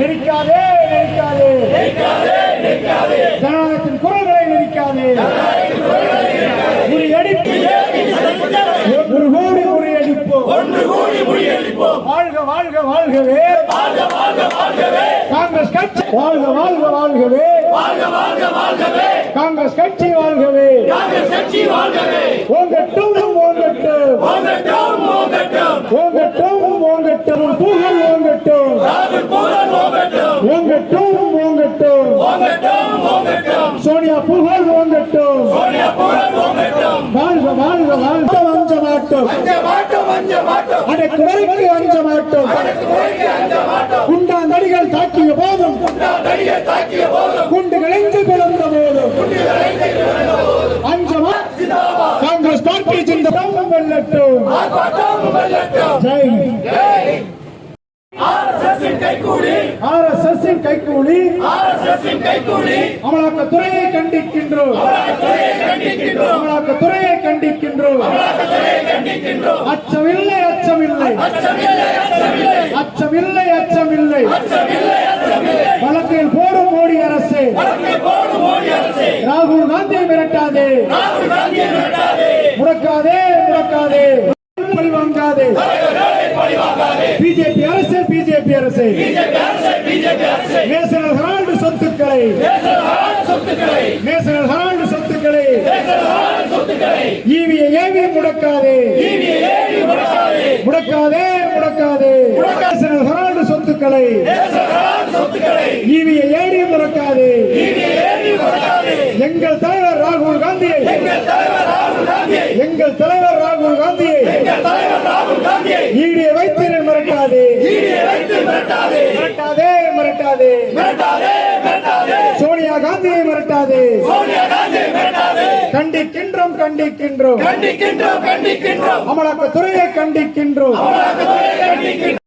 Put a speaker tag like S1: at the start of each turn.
S1: நெரிக்காதே நெரிக்காதே ஜனநாயகத்தின் குரல்களை நெரிக்காதே முறியடிப்பு ஒரு கோடி முறியடிப்போம். வாழ்க வாழ்க வாழ்கவே. காங்கிரஸ் கட்சி வாழ்க வாழ்க வாழ்கவே. காங்கிரஸ் கட்சி வாழ்கவே. ஓங்கட்டும் ஓங்கட்டும் ஓங்கட்டும் ஓங்கட்டும் புகழ் ஓங்கட்டும் ஓங்கட்டும் ஓங்கட்டும் சோனியா புகழ் ஓங்கட்டும் வாழ்க வாழ்க வாழ்க. அஞ்ச மாட்டோம் அடக்கு வரைக்கு அஞ்ச மாட்டோம் குண்டா நடிகள் தாக்கிய போதும். குண்டுகள் எங்கு பிறந்த போதும். அஞ்ச காங்கிரஸ் பார்ட்டி சிந்த வெல்லட்டும். ஜெய். ஆர்எஸ்எஸ் கைக்கூலி. அமலாக்கத்துறையை கண்டிக்கின்றோம். அமலாக்கத்துறையை கண்டிக்கின்றோம். அச்சமில்லை அச்சமில்லை. அச்சமில்லை அச்சமில்லை. வழக்கில் போடும் மோடி அரசு. ராகுல் காந்தியை மிரட்டாதே. முடக்காதே முடக்காதே. பழி வாங்காதே. பிஜேபி அரசு ஹெரால்டு சொத்துக்களை. ஹெரால்டு சொத்துக்களை. ஈவியை ஏவி முடக்காதே. முடக்காதே. முடக்காதே நேஷனல் ஹெரால்டு சொத்துக்களை. ஈவியை ஏறி முடக்காதே. எங்கள் தலைவர் ராகுல் காந்தியை. எங்கள் தலைவர் ராகுல் காந்தியை ஈடியை வைத்து மிரட்டாதே மிரட்டாதே மிரட்டாதே. சோனியா காந்தியை மிரட்டாதே. கண்டிக்கின்றோம் கண்டிக்கின்றோம்.
S2: கண்டிக்கின்றோம் கண்டிக்கின்றோம்.
S1: அமலாக்கத்துறையை கண்டிக்கின்றோம்.
S2: கண்டிக்கின்றோம்.